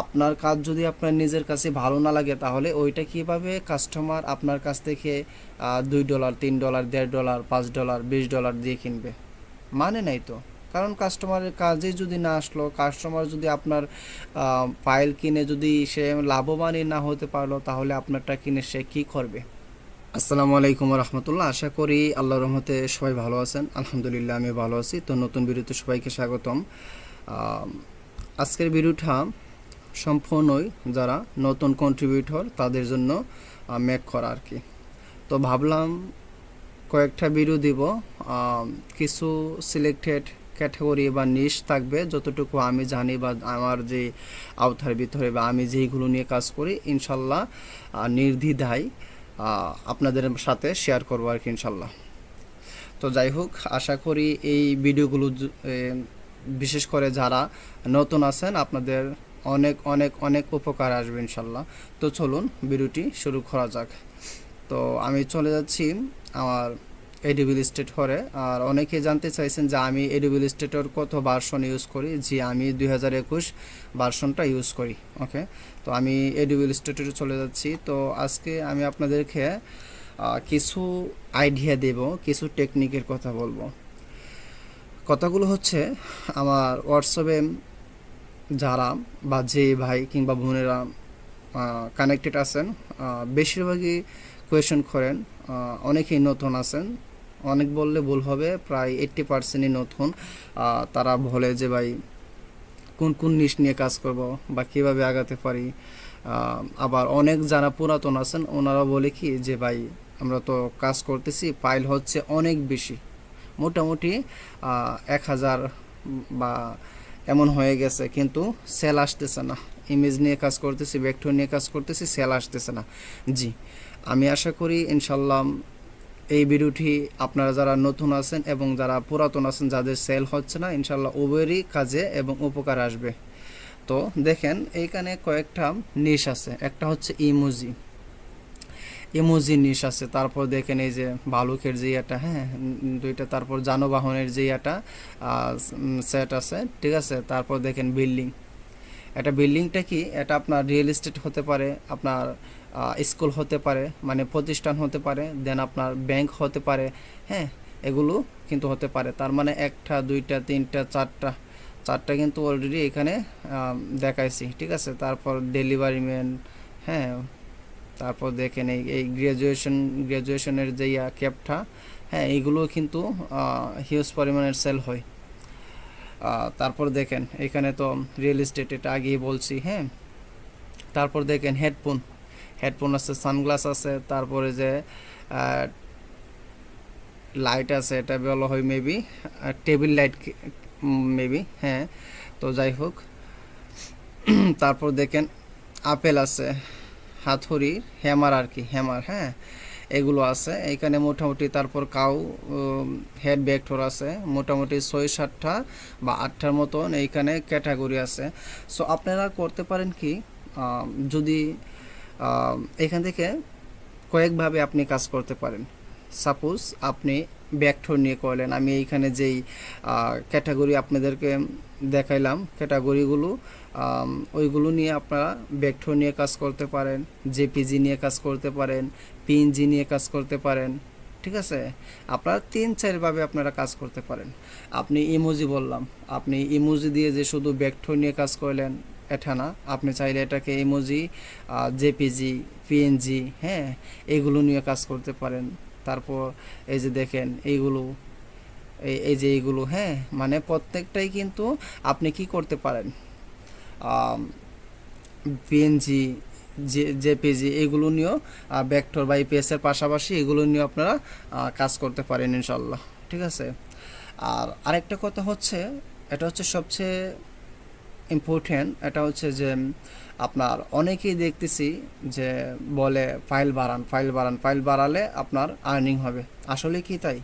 আপনার কাজ যদি আপনার নিজের কাছে ভালো না লাগে, তাহলে ওইটা কীভাবে কাস্টমার আপনার কাছ থেকে দুই ডলার তিন ডলার দেড় ডলার পাঁচ ডলার বিশ ডলার দিয়ে কিনবে? মানে নাই তো। কারণ কাস্টমারের কাজে যদি না আসলো কাস্টমার যদি আপনার ফাইল কিনে যদি সে লাভবানই না হতে পারল, তাহলে আপনারটা কিনে সে কি করবে? আসসালামু আলাইকুম রহমতুল্লাহ আশা করি আল্লাহ রহমতে সবাই ভালো আছেন। আলহামদুলিল্লাহ আমি ভালো আছি। তো নতুন ভিডিওতে সবাইকে স্বাগতম। আজকের ভিডিওটা সম্পূর্ণই যারা নতুন কন্ট্রিবিউটর তাদের জন্য মেক করা আর কি। তো ভাবলাম কয়েকটা ভিডিও দিব কিছু সিলেক্টেড ক্যাটাগরি বা নিশ থাকবে, যতটুকু আমি জানি বা আমার যে আওতার ভিতরে বা আমি যেইগুলো নিয়ে কাজ করি, ইনশাল্লাহ নির্দ্বিধায় আপনাদের সাথে শেয়ার করব আর কি ইনশাল্লাহ। তো যাই হোক, আশা করি এই ভিডিওগুলো বিশেষ করে যারা নতুন আছেন, আপনাদের অনেক অনেক অনেক উপকার আসবে ইনশাল্লাহ। তো চলুন, ভিডিওটি শুরু করা যাক। তো আমি চলে যাচ্ছি আমার এডিবিল স্টেট হরে আর অনেকে জানতে চাইছেন যে আমি এডিবিল স্টেটের কত ভার্সন ইউজ করি? জি, আমি দুই হাজার একুশ ভার্সনটা ইউজ করি ওকে তো আমি এডিবিল স্টেটে চলে যাচ্ছি। তো আজকে আমি আপনাদেরকে কিছু আইডিয়া দেব, কিছু টেকনিকের কথা বলব। কথাগুলো হচ্ছে আমার হোয়াটসঅ্যাপে যারা বা যে ভাই কিংবা বোনেরা কানেক্টেড আছেন বেশিরভাগই কোয়েশন করেন অনেকেই নতুন আছেন। অনেক বললে ভুল হবে, প্রায় এইট্টি পার্সেন্টই নতুন। তারা বলে যে, ভাই, কোন কোন নিশ নিয়ে কাজ করব বা কীভাবে আগাতে পারি? আবার অনেক যারা পুরাতন আছেন, ওনারা বলে কি যে, ভাই, আমরা তো কাজ করতেছি ফাইল হচ্ছে অনেক বেশি। মোটামুটি এক হাজার বা এমন হয়ে গেছে, কিন্তু সেল আসতেছে না। ইমেজ নিয়ে কাজ করতেছি ভেক্টর নিয়ে কাজ করতেছি সেল আসতেছে না। জি, আমি আশা করি ইনশাল্লাহ এই ভিডিওটি আপনারা যারা নতুন আছেন এবং যারা পুরাতন আছেন, যাদের সেল হচ্ছে না, ইনশাল্লাহ উভয়েরই কাজে এবং উপকার আসবে। তো দেখেন এইখানে কয়েকটা নিশ আছে। একটা হচ্ছে ইমোজি ইমোজি নিশ আছে, তারপর দেখেন এই যে ভালুকের যে ইয়েটা হ্যাঁ দুইটা, তারপর যানবাহনের যে ইয়েটা সেট আছে, ঠিক আছে? তারপর দেখেন বিল্ডিং। এটা বিল্ডিংটা কি? এটা আপনার রিয়েল এস্টেট হতে পারে, আপনার স্কুল হতে পারে মানে প্রতিষ্ঠান হতে পারে দেন আপনার ব্যাংক হতে পারে হ্যাঁ এগুলো কিন্তু হতে পারে। তার মানে একটা, দুইটা, তিনটা, চারটা চারটা কিন্তু অলরেডি এখানে দেখাইছি, ঠিক আছে? তারপর ডেলিভারি ম্যান হ্যাঁ তারপর দেখেন এই এই গ্র্যাজুয়েশন গ্র্যাজুয়েশনের যে ক্যাপটা হ্যাঁ এইগুলো কিন্তু হিউজ পরিমাণের সেল হয়। তারপর দেখেন, এখানে তো রিয়েল এস্টেট এটা আগেই বলছি হ্যাঁ। তারপর দেখেন হেডফোন হেডফোন আছে সানগ্লাস আছে, তারপরে যে লাইট আছে, এটা বলা হয় মেবি টেবিল লাইট মেবি হ্যাঁ। তো যাই হোক, তারপর দেখেন আপেল আছে। হাতুড়ি, হ্যামার আর কি, হ্যামার হ্যাঁ এগুলো আছে। এখানে মোটামুটি তারপর কাউ হেড ব্যাগটোর আছে। মোটামুটি ছয় সাতটা বা আটটার মতন এইখানে ক্যাটাগরি আছে। সো আপনারা করতে পারেন কি যদি এখান থেকে কয়েকভাবে আপনি কাজ করতে পারেন। সাপোজ আপনি ব্যাকঠোর নিয়ে করলেন। আমি এইখানে যেই ক্যাটাগরি আপনাদেরকে দেখাইলাম ক্যাটাগরিগুলো ওইগুলো নিয়ে আপনারা ব্যাকঠোর নিয়ে কাজ করতে পারেন জেপিজি নিয়ে কাজ করতে পারেন পিএনজি নিয়ে কাজ করতে পারেন, ঠিক আছে? আপনারা তিন চারভাবে আপনারা কাজ করতে পারেন। আপনি ইমোজি বললাম, আপনি ইমোজি দিয়ে যে শুধু ব্যাকঠোর নিয়ে কাজ করলেন, এটা না, আপনি চাইলে এটাকে ইমোজি জেপিজি পিএনজি হ্যাঁ এগুলো নিয়ে কাজ করতে পারেন। তারপর এই যে দেখেন, এইগুলো এই যে এইগুলো হ্যাঁ? মানে প্রত্যেকটাই কিন্তু আপনি কি করতে পারেন? পিএনজি যে জেপিজি এগুলো নিয়েও ভেক্টর বা ইপিএসের পাশাপাশি এগুলো নিয়েও আপনারা কাজ করতে পারেন ইনশাল্লাহ ঠিক আছে? আর আরেকটা কথা হচ্ছে, এটা হচ্ছে সবচেয়ে ইম্পর্টেন্ট এটা হচ্ছে যে, আপনার অনেকেই দেখতেছি যে বলে, ফাইল বাড়ান ফাইল বাড়ান, ফাইল বাড়ালে আপনার আর্নিং হবে। আসলে কি তাই?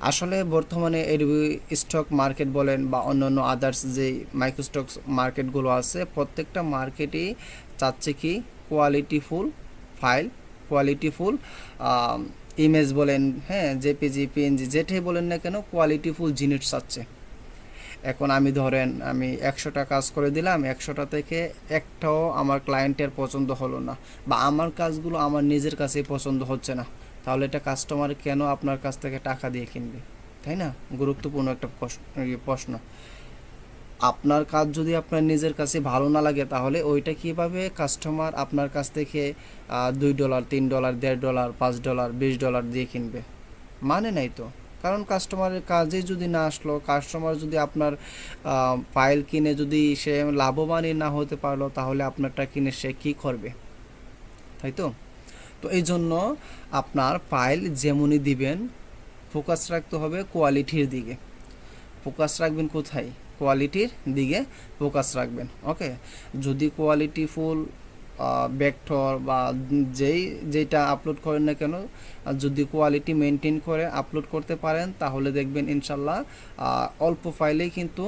আসলে বর্তমানে এডিবি স্টক মার্কেট বলেন বা অন্যান্য আদার্স যে মাইক্রোস্টক মার্কেটগুলো আছে, প্রত্যেকটা মার্কেটই চাচ্ছে কি কোয়ালিটিফুল ফাইল কোয়ালিটিফুল ইমেজ বলেন হ্যাঁ জেপিজি পিএনজি যেটাই বলেন না কেন কোয়ালিটিফুল জিনিস চাচ্ছে। এখন আমি ধরেন আমি একশোটা কাজ করে দিলাম, একশোটা থেকে একটাও আমার ক্লায়েন্টের পছন্দ হলো না বা আমার কাজগুলো আমার নিজের কাছেই পছন্দ হচ্ছে না। তাহলে এটা কাস্টমার কেন আপনার কাছ থেকে টাকা দিয়ে কিনবে? তাই না? গুরুত্বপূর্ণ একটা প্রশ্ন। আপনার কাজ যদি আপনার নিজের কাছে ভালো না লাগে, তাহলে ওইটা কীভাবে কাস্টমার আপনার কাছ থেকে দুই ডলার তিন ডলার দেড় ডলার পাঁচ ডলার বিশ ডলার দিয়ে কিনবে? মানে নাই তো। কারণ কাস্টমারের কাজে যদি না আসলো কাস্টমার যদি আপনার ফাইল কিনে যদি সে লাভবানই না হতে পারল, তাহলে আপনারটা কিনে সে কী করবে? তাই তো? তো এই জন্য আপনার ফাইল যেমনই দিবেন ফোকাস রাখতে হবে কোয়ালিটির দিকে। ফোকাস রাখবেন কোথায়? কোয়ালিটির দিকে ফোকাস রাখবেন ওকে যদি কোয়ালিটি ফুল ভেক্টর বা যেই যেটা আপলোড করেন না কেন যদি কোয়ালিটি মেনটেন করে আপলোড করতে পারেন, তাহলে দেখবেন ইনশাল্লাহ অল্প ফাইলেই কিন্তু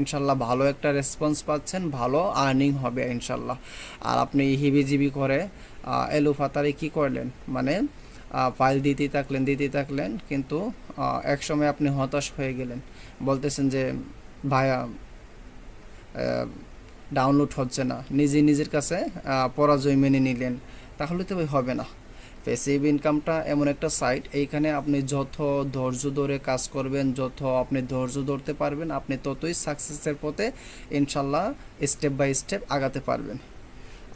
ইনশাল্লাহ ভালো একটা রেসপন্স পাচ্ছেন, ভালো আর্নিং হবে ইনশাল্লাহ। আর আপনি হিবিজিবি করে আহ, এলো কি করলেন? মানে ফাইল দিতেই থাকলেন দিতেই থাকলেন কিন্তু আহ, একসময় আপনি হতাশ হয়ে গেলেন। বলতেছেন যে ভাইয়া ডাউনলোড হচ্ছে না। নিজে নিজের কাছে পরাজয় মেনে নিলেন। তাহলে তো হবে না। প্যাসিভ ইনকামটা এমন একটা সাইট এইখানে আপনি যত ধৈর্য ধরে কাজ করবেন যত আপনি ধৈর্য ধরতে পারবেন আপনি ততই সাকসেসের পথে ইনশাল্লাহ স্টেপ বাই স্টেপ আগাতে পারবেন।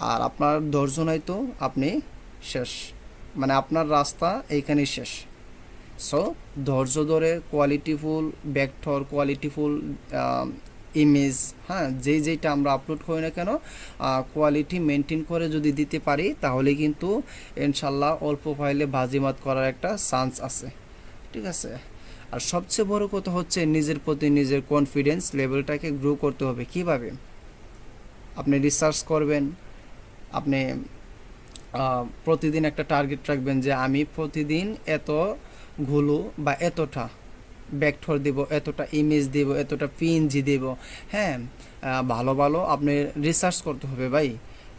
আর আপনার ধৈর্য নাই তো, আপনি শেষ। মানে আপনার রাস্তা এইখানেই শেষ। সো ধৈর্য ধরে কোয়ালিটিফুল ভেক্টর কোয়ালিটিফুল ইমেজ হ্যাঁ যেই যেইটা আমরা আপলোড করি না কেন কোয়ালিটি মেনটেন করে যদি দিতে পারি, তাহলে কিন্তু ইনশাল্লাহ অল্প ফাইলে বাজিমাত করার একটা চান্স আছে। ঠিক আছে? আর সবচেয়ে বড় কথা হচ্ছে নিজের প্রতি নিজের কনফিডেন্স লেভেলটাকে গ্রো করতে হবে। কীভাবে? আপনি রিসার্চ করবেন আপনি প্রতিদিন একটা টার্গেট রাখবেন যে আমি প্রতিদিন এতগুলো বা এতটা ভেক্টর দিব, এতটা ইমেজ দিব, এতটা পিএনজি দিব। হ্যাঁ ভালো ভালো আপনি রিসার্চ করতে হবে ভাই।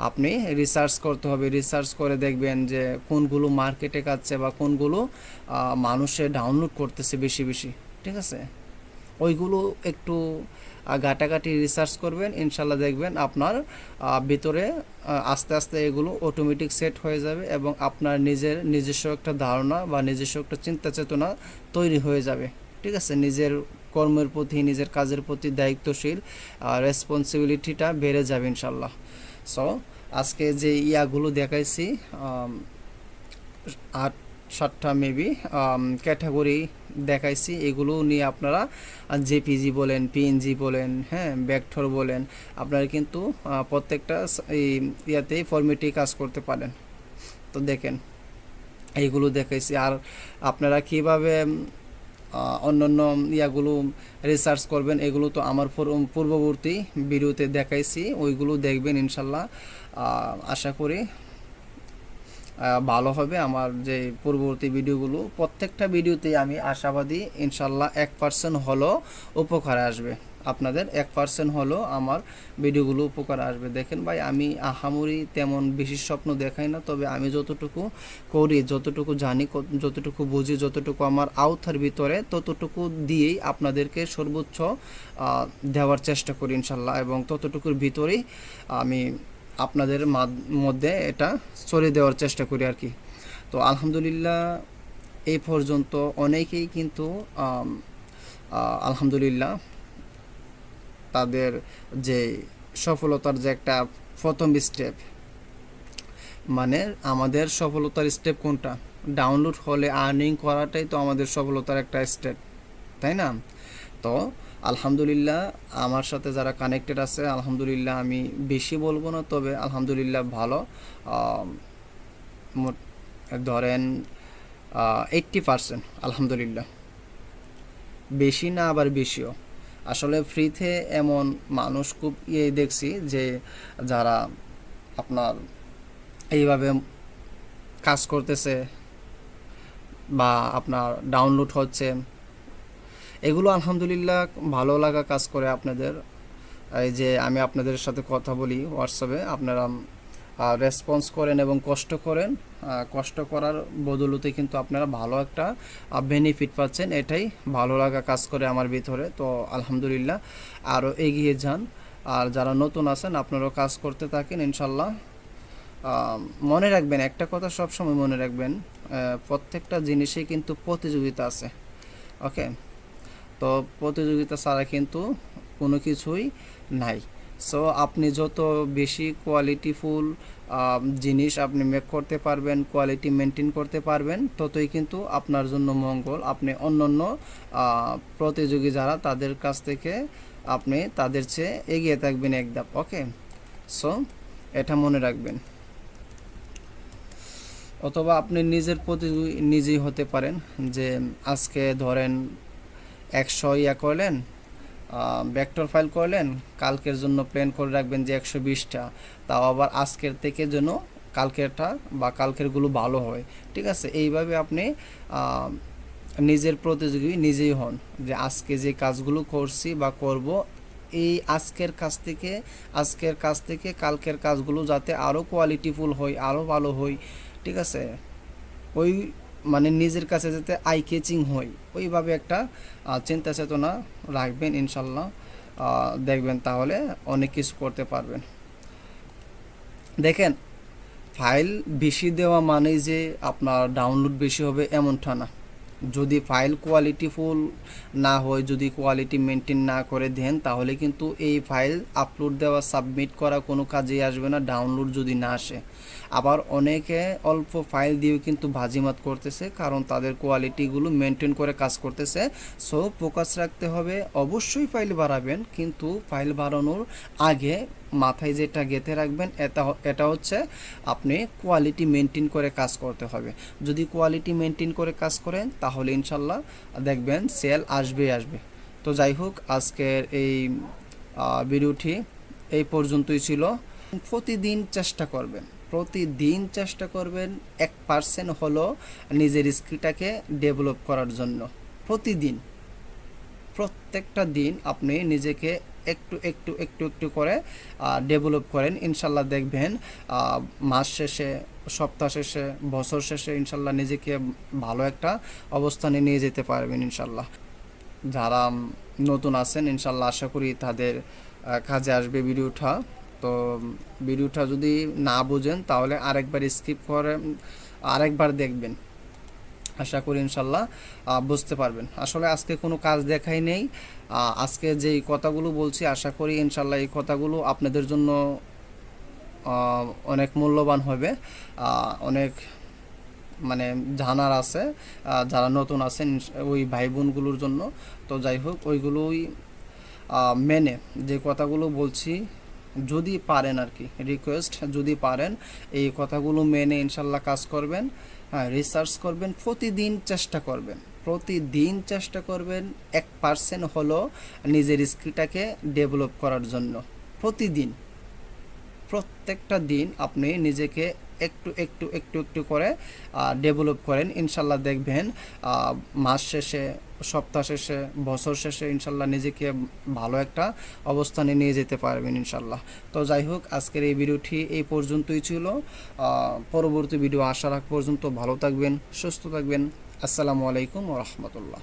আপনি রিসার্চ করতে হবে রিসার্চ করে দেখবেন যে কোনগুলো মার্কেটে কাচ্ছে বা কোনগুলো মানুষে ডাউনলোড করতেছে বেশি বেশি। ঠিক আছে? ওইগুলো একটু ঘাটাঘাটি রিসার্চ করবেন, ইনশাল্লাহ দেখবেন আপনার ভিতরে আস্তে আস্তে এগুলো অটোমেটিক সেট হয়ে যাবে এবং আপনার নিজের নিজস্ব একটা ধারণা বা নিজস্ব একটা চিন্তা চেতনা তৈরি হয়ে যাবে। ঠিক আছে? নিজের কর্মের প্রতি, নিজের কাজের প্রতি দায়িত্বশীল রেসপন্সিবিলিটিটা বেড়ে যাবে ইনশাল্লাহ। সো আজকে যে ইয়াগুলো দেখাইছি আট, সাতটা মেবি ক্যাটাগরি দেখাইছি, এগুলো নিয়ে আপনারা জেপিজি বলেন, পিএনজি বলেন হ্যাঁ ভেক্টর বলেন, আপনারা কিন্তু প্রত্যেকটা এই ইয়াতেই ফর্মেটে কাজ করতে পারেন। তো দেখেন, এইগুলো দেখাইছি। আর আপনারা কীভাবে অন্যান্য ইয়াগুলো রিসার্চ করবেন, এগুলো তো আমার পূর্ববর্তী ভিডিওতে দেখাইছি, ওইগুলো দেখবেন ইনশাল্লাহ। আশা করি ভালো হবে আমার যে পূর্ববর্তী ভিডিওগুলো। প্রত্যেকটা ভিডিওতেই আমি আশাবাদী, ইনশাল্লাহ এক পার্সেন্ট হলো উপকারে আসবে। আপনাদের এক পার্সেন্ট হলো আমার ভিডিওগুলো উপকার আসবে। দেখেন ভাই, আমি আহামরি তেমন বেশি স্বপ্ন দেখাই না, তবে আমি যতটুকু করি, যতটুকু জানি যতটুকু বুঝি, যতটুকু আমার আওতার ভিতরে, ততটুকু দিয়েই আপনাদেরকে সর্বোচ্চ দেওয়ার চেষ্টা করি ইনশাল্লাহ। এবং ততটুকুর ভিতরেই আমি আপনাদের মধ্যে এটা চলে দেওয়ার চেষ্টা করি আর কি। তো আলহামদুলিল্লাহ, এই পর্যন্ত অনেকেই কিন্তু আলহামদুলিল্লাহ তাদের যে সফলতার যে একটা প্রথম স্টেপ মানে আমাদের সফলতার স্টেপ কোনটা? ডাউনলোড হলে আর্নিং করাটাই তো আমাদের সফলতার একটা স্টেপ তাই না? তো আলহামদুলিল্লাহ, আমার সাথে যারা কানেক্টেড আছে, আলহামদুলিল্লাহ আমি বেশি বলব না, তবে আলহামদুলিল্লাহ ভালো। ধরেন এইট্টি পারসেন্ট আলহামদুলিল্লাহ। বেশি না আবার বেশিও। আসলে ফ্রিতে এমন মানুষ খুব ইয়ে দেখছি যে যারা আপনার এইভাবে কাজ করতেছে বা আপনার ডাউনলোড হচ্ছে এগুলো আলহামদুলিল্লাহ ভালো লাগা কাজ করে আপনাদের। এই যে আমি আপনাদের সাথে কথা বলি হোয়াটসঅ্যাপে আপনারা রেসপন্স করেন এবং কষ্ট করেন। কষ্ট করার বদলতে কিন্তু আপনারা ভালো একটা বেনিফিট পাচ্ছেন। এটাই ভালো লাগা কাজ করে আমার ভিতরে। তো আলহামদুলিল্লাহ আরও এগিয়ে যান। আর যারা নতুন আছেন, আপনারাও কাজ করতে থাকেন ইনশাল্লাহ। মনে রাখবেন, একটা কথা সব সময় মনে রাখবেন প্রত্যেকটা জিনিসে কিন্তু প্রতিযোগিতা আছে। ওকে? তো প্রতিযোগিতা ছাড়া কিন্তু কোনো কিছুই নাই। সো আপনি যত বেশি কোয়ালিটিফুল জিনিস আপনি মেক করতে পারবেন কোয়ালিটি মেনটেন করতে পারবেন ততই কিন্তু আপনার জন্য মঙ্গল। আপনি অন্যান্য আহ, প্রতিযোগী যারা তাদের কাছ থেকে আপনি তাদের চেয়ে এগিয়ে থাকবেন এক ধাপ ওকে সো এটা মনে রাখবেন। অথবা আপনি নিজের প্রতিযোগী নিজেই হতে পারেন যে আজকে ধরেন একশো ইয়া করলেন ভেক্টর ফাইল করলেন, কালকের জন্য প্ল্যান করে রাখবেন যে একশো বিশটা। তাও আবার আজকের থেকে যেন কালকেরটা বা কালকেরগুলো ভালো হয়। ঠিক আছে? এইভাবে আপনি নিজের প্রতিযোগী নিজেই হন যে আজকে যে কাজগুলো করছি বা করব, এই আজকের কাজ থেকে, আজকের কাজ থেকে কালকের কাজগুলো যাতে আরও কোয়ালিটিফুল হয় আরও ভালো হয়। ঠিক আছে? ওই মানে নিজের কাছে যাতে আই কেচিং হয়, ওইভাবে একটা চিন্তা চেতনা রাখবেন ইনশাল্লাহ। দেখবেন তাহলে অনেক কিছু করতে পারবেন। দেখেন ফাইল বেশি দেওয়া মানেই যে আপনার ডাউনলোড বেশি হবে এমনটা না। যদি ফাইল কোয়ালিটিফুল না হয়, যদি কোয়ালিটি মেনটেন না করে দেন, তাহলে কিন্তু এই ফাইল আপলোড দেওয়া সাবমিট করা কোনো কাজেই আসবে না ডাউনলোড যদি না আসে। আবার অনেকে অল্প ফাইল দিয়েও কিন্তু ভাজিমাত করতেছে, কারণ তাদের কোয়ালিটিগুলো মেনটেন করে কাজ করতেছে। সো ফোকাস রাখতে হবে, অবশ্যই ফাইল বাড়াবেন, কিন্তু ফাইল বাড়ানোর আগে মাথায় যেটা গেঁথে রাখবেন, এটা এটা হচ্ছে আপনি কোয়ালিটি মেনটেন করে কাজ করতে হবে। যদি কোয়ালিটি মেনটেন করে কাজ করেন, তাহলে ইনশাল্লাহ দেখবেন সেল আসবেই আসবে। তো যাই হোক, আজকের এই ভিডিওটি এই পর্যন্তই ছিল। প্রতিদিন চেষ্টা করবেন, প্রতিদিন চেষ্টা করবেন এক পার্সেন্ট হলো নিজের স্কিলটাকে ডেভেলপ করার জন্য। প্রতিদিন, প্রত্যেকটা দিন আপনি নিজেকে একটু একটু একটু একটু করে ডেভেলপ করেন। ইনশাল্লাহ দেখবেন মাস শেষে, সপ্তাহ শেষে, বছর শেষে ইনশাল্লাহ নিজেকে ভালো একটা অবস্থানে নিয়ে যেতে পারবেন ইনশাল্লাহ। যারা নতুন আছেন, ইনশাল্লাহ আশা করি তাদের কাজে আসবে ভিডিওটা। তো ভিডিওটা যদি না বুঝেন তাহলে আরেকবার স্কিপ করে, আরেকবার দেখবেন। আশা করি ইনশাল্লাহ বুঝতে পারবেন। আসলে আজকে কোনো কাজ দেখাই নেই। আজকে যেই কথাগুলো বলছি, আশা করি ইনশাল্লাহ এই কথাগুলো আপনাদের জন্য অনেক মূল্যবান হবে। অনেক মানে জানার আছে। যারা নতুন আছেন ওই ভাই বোনগুলোর জন্য। তো যাই হোক, ওইগুলোই মেনে যে কথাগুলো বলছি, যদি পারেন আর কি রিকোয়েস্ট যদি পারেন, এই কথাগুলো মেনে ইনশাল্লাহ কাজ করবেন। হ্যাঁ রিসার্চ করবেন, প্রতিদিন চেষ্টা করবেন। প্রতিদিন চেষ্টা করবেন, এক পার্সেন্ট হলো নিজের স্কিলটাকে ডেভেলপ করার জন্য। প্রতিদিন। প্রত্যেকটা দিন আপনি নিজেকে একটু একটু একটু একটু করে ডেভেলপ করেন। ইনশাল্লাহ দেখবেন মাস শেষে, সপ্তাহ শেষে, বছর শেষে ইনশাল্লাহ নিজেকে ভালো একটা অবস্থানে নিয়ে যেতে পারবেন ইনশাল্লাহ। তো যাই হোক, আজকের এই ভিডিওটি এই পর্যন্তই ছিল। পরবর্তী ভিডিও আসার আগ পর্যন্ত ভালো থাকবেন, সুস্থ থাকবেন। আসসালামু আলাইকুম রহমতুল্লাহ।